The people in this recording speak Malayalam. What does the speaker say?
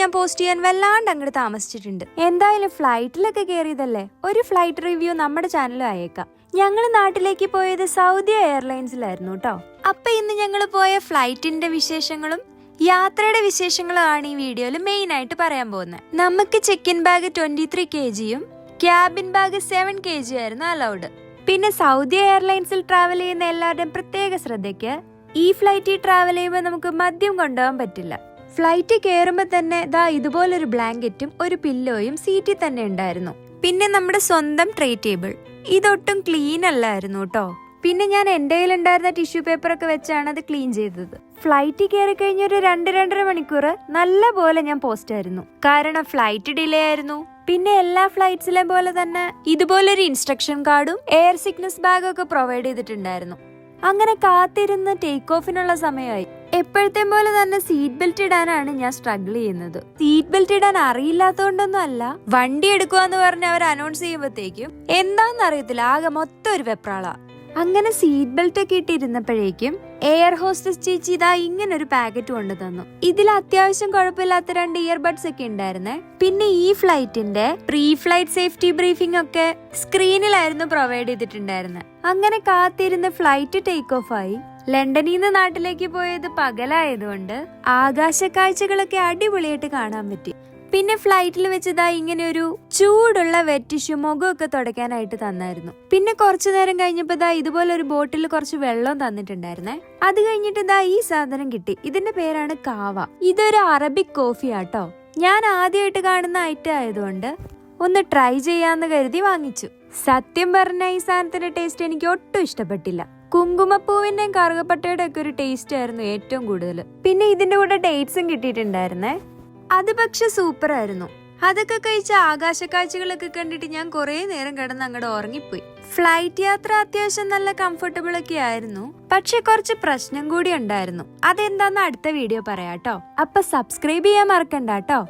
ഞാൻ പോസ്റ്റ് ചെയ്യാൻ വല്ലാണ്ട് അങ്ങോട്ട് താമസിച്ചിട്ടുണ്ട്. എന്തായാലും ഫ്ലൈറ്റിലൊക്കെ കയറിയതല്ലേ ഒരു ഫ്ലൈറ്റ് റിവ്യൂ നമ്മുടെ ചാനലിൽ അയക്കാം ഞങ്ങൾ നാട്ടിലേക്ക് പോയത് സൗദി എയർലൈൻസിലായിരുന്നു കേട്ടോ അപ്പൊ ഇന്ന് ഞങ്ങൾ പോയ ഫ്ലൈറ്റിന്റെ വിശേഷങ്ങളും യാത്രയുടെ വിശേഷങ്ങളാണ് ഈ വീഡിയോയിൽ മെയിൻ ആയിട്ട് പറയാൻ പോകുന്നത്. നമുക്ക് check in bag twenty three K ജിയും cabin bag seven K G ആയിരുന്നു അലൗഡ് പിന്നെ സൗദി എയർലൈൻസിൽ ട്രാവൽ ചെയ്യുന്ന എല്ലാവരുടെയും പ്രത്യേക ശ്രദ്ധയ്ക്ക് ഈ ഫ്ലൈറ്റിൽ ട്രാവൽ ചെയ്യുമ്പോൾ നമുക്ക് മദ്യം കൊണ്ടുപോകാൻ പറ്റില്ല. ഫ്ലൈറ്റ് കയറുമ്പോൾ തന്നെ ദാ ഇതുപോലൊരു ബ്ലാങ്കറ്റും ഒരു പില്ലോയും സീറ്റിൽ തന്നെ ഉണ്ടായിരുന്നു. പിന്നെ നമ്മുടെ സ്വന്തം ട്രേ ടേബിൾ. ഇതൊട്ടും ക്ലീൻ അല്ലായിരുന്നു കേട്ടോ പിന്നെ ഞാൻ എന്റെ കയ്യിലുണ്ടായിരുന്ന ടിഷ്യൂ പേപ്പർ ഒക്കെ വെച്ചാണ് അത് ക്ലീൻ ചെയ്തത്. ഫ്ലൈറ്റിൽ കയറി കഴിഞ്ഞ ഒരു രണ്ട് രണ്ടര മണിക്കൂർ നല്ല പോലെ ഞാൻ പോസ്റ്റ് ആയിരുന്നു. കാരണം ഫ്ലൈറ്റ് ഡിലേ ആയിരുന്നു. പിന്നെ എല്ലാ ഫ്ലൈറ്റ്സിലെ പോലെ തന്നെ ഇതുപോലൊരു ഇൻസ്ട്രക്ഷൻ കാർഡും എയർ സിക്നസ് ബാഗും ഒക്കെ പ്രൊവൈഡ് ചെയ്തിട്ടുണ്ടായിരുന്നു. അങ്ങനെ കാത്തിരുന്ന് ടേക്ക് ഓഫിനുള്ള സമയമായി. എപ്പോഴത്തെ പോലെ തന്നെ സീറ്റ് ബെൽറ്റ് ഇടാനാണ് ഞാൻ സ്ട്രഗിൾ ചെയ്യുന്നത്. സീറ്റ് ബെൽറ്റ് ഇടാൻ അറിയില്ലാത്തോണ്ടൊന്നും അല്ല വണ്ടി എടുക്കുക എന്ന് പറഞ്ഞ് അവർ അനൗൺസ് ചെയ്യുമ്പോഴത്തേക്കും എന്താന്ന് അറിയത്തില്ല ആകെ മൊത്തം ഒരു വെപ്രാള. അങ്ങനെ സീറ്റ് ബെൽറ്റ് ഒക്കെ ഇട്ടിരുന്നപ്പോഴേക്കും എയർ ഹോസ്റ്റസ് ചേച്ചി ഇതാ ഇങ്ങനെ ഒരു പാക്കറ്റ് കൊണ്ടു തന്നു. ഇതിൽ അത്യാവശ്യം കുഴപ്പമില്ലാത്ത രണ്ട് ഇയർബഡ്സ് ഒക്കെ ഉണ്ടായിരുന്നേ. പിന്നെ ഈ ഫ്ലൈറ്റിന്റെ പ്രീ ഫ്ലൈറ്റ് സേഫ്റ്റി ബ്രീഫിംഗ് ഒക്കെ സ്ക്രീനിലായിരുന്നു പ്രൊവൈഡ് ചെയ്തിട്ടുണ്ടായിരുന്നത് അങ്ങനെ കാത്തിരുന്ന് ഫ്ലൈറ്റ് ടേക്ക് ഓഫ് ആയി. ലണ്ടനിൽ നിന്ന് നാട്ടിലേക്ക് പോയത് പകലായതുകൊണ്ട് ആകാശ കാഴ്ചകളൊക്കെ അടിപൊളിയായിട്ട് കാണാൻ പറ്റി. പിന്നെ ഫ്ലൈറ്റിൽ വെച്ചതാ ഇങ്ങനെ ഒരു ചൂടുള്ള വെറ്റ് മുഖമൊക്കെ തുടയ്ക്കാനായിട്ട് തന്നായിരുന്നു. പിന്നെ കുറച്ചു നേരം കഴിഞ്ഞപ്പോ ഇതാ ഇതുപോലെ ഒരു ബോട്ടിൽ കുറച്ച് വെള്ളം തന്നിട്ടുണ്ടായിരുന്നേ. അത് കഴിഞ്ഞിട്ട് ഇതാ ഈ സാധനം കിട്ടി. ഇതിന്റെ പേരാണ് കാവ. ഇതൊരു അറബിക് കോഫി ആട്ടോ. ഞാൻ ആദ്യമായിട്ട് കാണുന്ന ഐറ്റം ആയതുകൊണ്ട് ഒന്ന് ട്രൈ ചെയ്യാന്ന് കരുതി വാങ്ങിച്ചു. സത്യം പറഞ്ഞ ഈ സാധനത്തിന്റെ ടേസ്റ്റ് എനിക്ക് ഒട്ടും ഇഷ്ടപ്പെട്ടില്ല. കുങ്കുമപ്പൂവിന്റെയും കറുകപ്പട്ടയുടെ ഒക്കെ ഒരു ടേസ്റ്റ് ആയിരുന്നു ഏറ്റവും കൂടുതൽ പിന്നെ ഇതിന്റെ കൂടെ ഡേറ്റ്സും കിട്ടിയിട്ടുണ്ടായിരുന്നേ. അത് പക്ഷെ സൂപ്പർ ആയിരുന്നു. അതൊക്കെ കഴിച്ച ആകാശക്കാഴ്ചകളൊക്കെ കണ്ടിട്ട് ഞാൻ കുറേ നേരം കിടന്ന് അങ്ങോട്ട് ഉറങ്ങിപ്പോയി. ഫ്ലൈറ്റ് യാത്ര അത്യാവശ്യം നല്ല കംഫർട്ടബിൾ ഒക്കെ ആയിരുന്നു. പക്ഷെ കുറച്ച് പ്രശ്നം കൂടി ഉണ്ടായിരുന്നു. അതെന്താന്ന് അടുത്ത വീഡിയോ പറയാട്ടോ. അപ്പൊ സബ്സ്ക്രൈബ് ചെയ്യാൻ മറക്കണ്ട കേട്ടോ